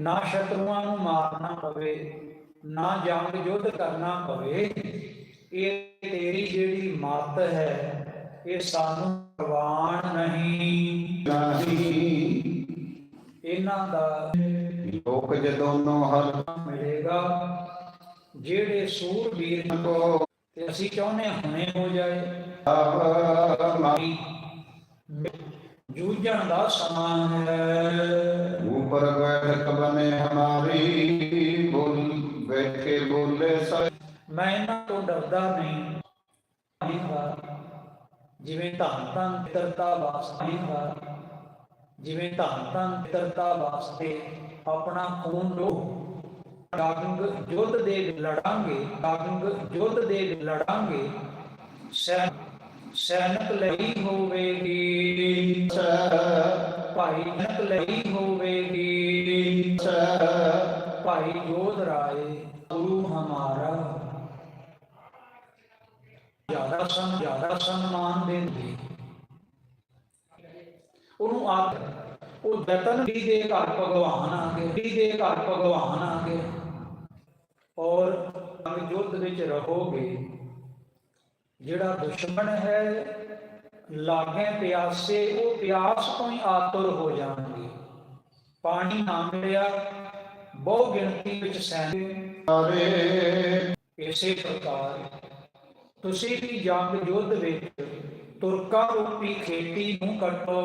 ਨਾ ਸ਼ਤਰੂਆਂ ਨੂੰ ਮਾਰਨਾ ਪਵੇ ਨਾ ਜੰਗ ਯੁੱਧ ਕਰਨਾ ਪਵੇ ਇਹ ਤੇਰੀ ਜਿਹੜੀ ਮੱਤ ਹੈ ਇਹ ਸਾਨੂੰ ਪ੍ਰਵਾਨ ਨਹੀਂ। ਨਹੀਂ ਇਹਨਾਂ ਦਾ ਲੋਕ ਜਦੋਂ ਨੋ ਹਰ ਮਿਲੇਗਾ ਜਿਹੜੇ ਸੂਰਬੀਰ ਕੋ ਤੇ ਅਸੀਂ ਚਾਹੁੰਦੇ ਹੁਣੇ ਹੋ ਜਾਏ। ਆਵ ਜੂਝਣ ਦਾ ਸਮਾਂ ਹੈ। ਉਪਰ ਬੈਠਕ ਬਨੇ ਹਮਾਰੀ ਬੋਲ ਬੈਠ ਕੇ ਬੋਲੇ ਸਭ ਮੈਂ ਇਹਨਾਂ ਤੋਂ ਡਰਦਾ ਨਹੀਂ। ਜਿਵੇਂ ਧੰਨ ਧੰਨ ਤਰਤਾ ਵਾਸਤੇ ਜਿਵੇਂ ਧੰਨ ਧੰਨ ਤਰਤਾ ਵਾਸਤੇ ਆਪਣਾ ਖੂਨ ਲੋ। ਕਾਗੰਗ ਯੁੱਧ ਦੇ ਲੜਾਂਗੇ ਕਾਗੰਗ ਯੁੱਧ ਦੇ ਲੜਾਂਗੇ। ਸੈਨਿਕ ਲਈ ਹੋਵੇਗੀ। ਭਾਈ ਲਈ ਹੋਵੇਗੀ। ਭਾਈ ਜੋਧ ਰਾਏ, ਗੁਰੂ ਹਮਾਰਾ। ਜ਼ਿਆਦਾ ਸਨ, ਜ਼ਿਆਦਾ ਸਨਮਾਨ ਦਿੰਦੇ ਉਹਨੂੰ ਆਪ ਉਹ ਜਤਨ ਵੀ ਦੇ ਘਰ ਭਗਵਾਨ ਆ ਗਏ ਵੀ ਦੇ ਘਰ ਭਗਵਾਨ ਆ ਗਏ ਔਰ ਅੰਗ ਯੁੱਧ ਵਿੱਚ ਰਹੋਗੇ। ਜਿਹੜਾ ਦੁਸ਼ਮਣ ਹੈ ਲਾਗੇ ਪਿਆਸੇ, ਉਹ ਪਿਆਸ ਤੋਂ ਹੀ ਆਤੁਰ ਹੋ ਜਾਣਗੇ। ਪਾਣੀ ਨਾ ਮਿਲਿਆ, ਬਹੁ ਗਿਣਤੀ ਵਿੱਚ ਸੈਨ ਇਸੇ ਪ੍ਰਕਾਰ, ਤੁਸੀਂ ਵੀ ਜੰਗ ਯੁੱਧ ਵਿੱਚ ਤੁਰਕਾਂ ਰੂਪੀ ਖੇਤੀ ਨੂੰ ਕੱਟੋ।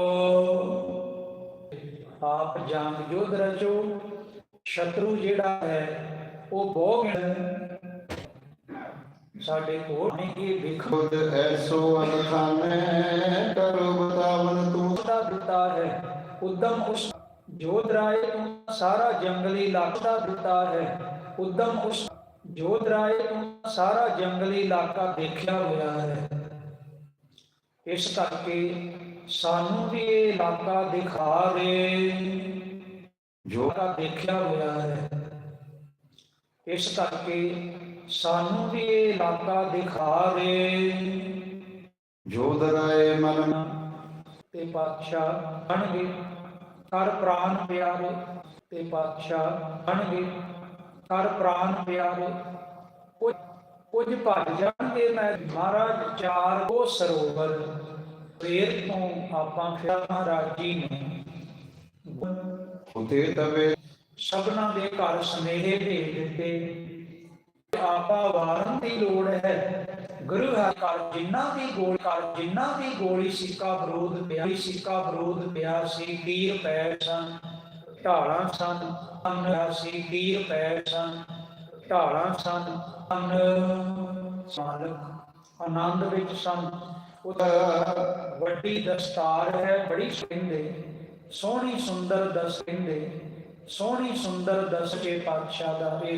ਆਪ ਜੰਗ ਯੁੱਧ ਰਚੋ। ਸ਼ਤਰੂ ਜਿਹੜਾ ਹੈ, ਉਹ ਬਹੁ ਗਿਣ ਸਾਡੇ ਕੋਲ ਅਨੇਕੀ ਵਿਖੁਦ ਐਸੋ ਅਨਖਾਨੇ ਕਰੋ ਬਤਾਵਨ ਤੂੰ ਦਾ ਦਿੱਤਾ ਹੈ ਉਦਮ ਉਸ ਜੋਧ ਰਾਏ ਤੂੰ ਸਾਰਾ ਜੰਗਲੀ ਇਲਾਕਾ ਦਿੱਤਾ ਹੈ ਉਦਮ ਉਸ ਜੋਧ ਰਾਏ ਤੂੰ ਸਾਰਾ ਜੰਗਲੀ ਇਲਾਕਾ ਦੇਖਿਆ ਹੋਇਆ ਹੈ ਇਸ ਕਰਕੇ ਸਾਨੂੰ ਵੀ ਇਹ ਇਲਾਕਾ ਦਿਖਾ ਦੇ ਜੋ ਦੇਖਿਆ ਹੋਇਆ ਹੈ ਇਸ ਕਰਕੇ ਸਾਨੂੰ ਵੀ ਇਹ ਇਲਾਕਾ ਦਿਖਾ ਦੇ। ਜੋਦਰਾਏ ਮਨ ਤੇ ਪਾਤਸ਼ਾਹ ਬਣਗੇ। ਕਰ ਪ੍ਰਾਨ ਪਿਆਰੇ ਤੇ ਪਾਤਸ਼ਾਹ ਬਣਗੇ। ਕਰ ਪ੍ਰਾਨ ਪਿਆਰੇ। ਕੁਝ ਭੱਜ ਜਾਣਗੇ ਮੈਂ। ਮਹਾਰਾਜ ਚਾਰ ਉਹ ਸਰੋਵਰ। ਫੇਰ ਤੋਂ ਆਪਾਂ ਫਿਰ ਮਹਾਰਾਜ ਜੀ ਨੇ। ਉਤੇ ਤਵੇ ਸਭਨਾਂ ਦੇ ਘਰ ਸੁਨੇਹੇ ਭੇਜ ਦਿੱਤੇ। ਆਪਾ ਵਾਰਨ ਦੀ ਲੋੜ ਹੈ। ਗੁਰੂ ਹੈ ਕਰ ਜਿੰਨਾ ਦੀ ਗੋਲੀ ਕਰ ਜਿੰਨਾ ਦੀ ਗੋਲੀ ਸਿੱਕਾ ਬਰੂਦ ਪਿਆ ਸਿੱਕਾ ਬਰੂਦ ਪਿਆ ਸੀ ਤੀਰ ਪੈ ਸਨ, ਢਾਲਾਂ ਸਨ, ਅੰਨ ਸੀ ਤੀਰ ਪੈ ਸਨ, ਢਾਲਾਂ ਸਨ, ਅੰਨ ਮਾਲਕ, ਆਨੰਦ ਵਿੱਚ ਸਨ। ਉਹ ਵੱਡੀ ਦਸਤਾਰ ਹੈ, ਬੜੀ ਕਹਿੰਦੇ ਸੋਹਣੀ ਸੁੰਦਰ ਦਸ ਕਹਿੰਦੇ ਸੋਹਣੀ ਸੁੰਦਰ ਦਸ ਕੇ ਪਾਤਸ਼ਾਹ ਦਾ ਇਹ